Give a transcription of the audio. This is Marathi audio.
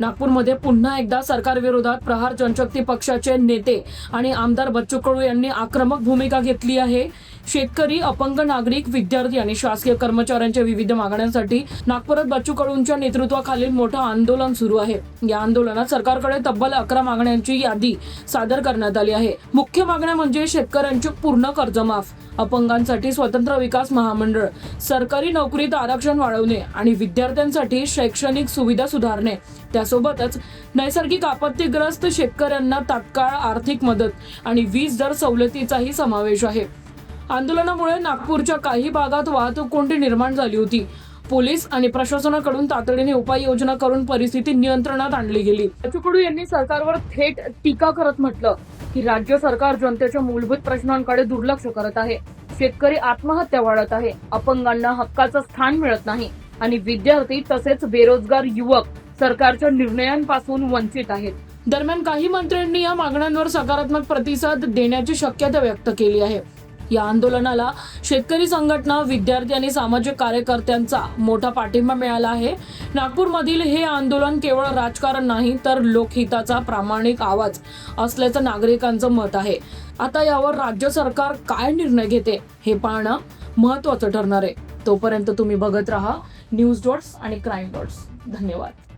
नागपूरमध्ये पुन्हा एकदा सरकारविरोधात प्रहार जनशक्ती पक्षाचे नेते आणि आमदार बच्चू कडू यांनी आक्रमक भूमिका घेतली आहे. शेतकरी अपंग नागरिक विद्यार्थी आणि शासकीय कर्मचाऱ्यांच्या विविध मागण्यांसाठी नागपुरात बच्चू कडूंच्या नेतृत्वाखालील मोठं आंदोलन सुरू आहे. या आंदोलनात सरकारकडे तब्बल अकरा मागण्यांची यादी सादर करण्यात आली आहे. मुख्य मागण्या म्हणजे शेतकऱ्यांची पूर्ण कर्जमाफ अपंगांसाठी स्वतंत्र विकास महामंडळ सरकारी नोकरीत आरक्षण वाढवणे आणि विद्यार्थ्यांसाठी शैक्षणिक सुविधा सुधारणे. त्यासोबतच नैसर्गिक आपत्तीग्रस्त शेतकऱ्यांना तात्काळ आर्थिक मदत आणि वीज दर सवलतीचाही समावेश आहे. आंदोलनामुळे नागपूरच्या काही भागात वाहतूक कोंडी निर्माण झाली होती. पोलीस आणि प्रशासनाकडून तातडीने उपाययोजना करून परिस्थिती नियंत्रणात आणली गेली. कडू यांनी सरकारवर थेट टीका करत म्हटलं की राज्य सरकार जनतेच्या मूलभूत प्रश्नांकडे दुर्लक्ष करत आहे. शेतकरी आत्महत्या वाढत आहे. अपंगांना हक्काचं स्थान मिळत नाही. आणि विद्यार्थी तसेच बेरोजगार युवक सरकारच्या निर्णयांपासून वंचित आहेत. दरम्यान काही मंत्र्यांनी या मागण्यांवर सकारात्मक प्रतिसाद देण्याची शक्यता व्यक्त केली आहे. या आंदोलनाला शेतकरी संघटना विद्यार्थी आणि सामाजिक कार्यकर्त्यांचा मोठा पाठिंबा मिळाला आहे. नागपूरमधील हे आंदोलन केवळ राजकारण नाही तर लोकहिताचा प्रामाणिक आवाज असल्याचं नागरिकांचं मत आहे. आता यावर राज्य सरकार काय निर्णय घेते हे पाहणं महत्वाचं ठरणार आहे. तोपर्यंत तुम्ही बघत राहा न्यूज डॉट्स आणि क्राईम डॉट्स. धन्यवाद.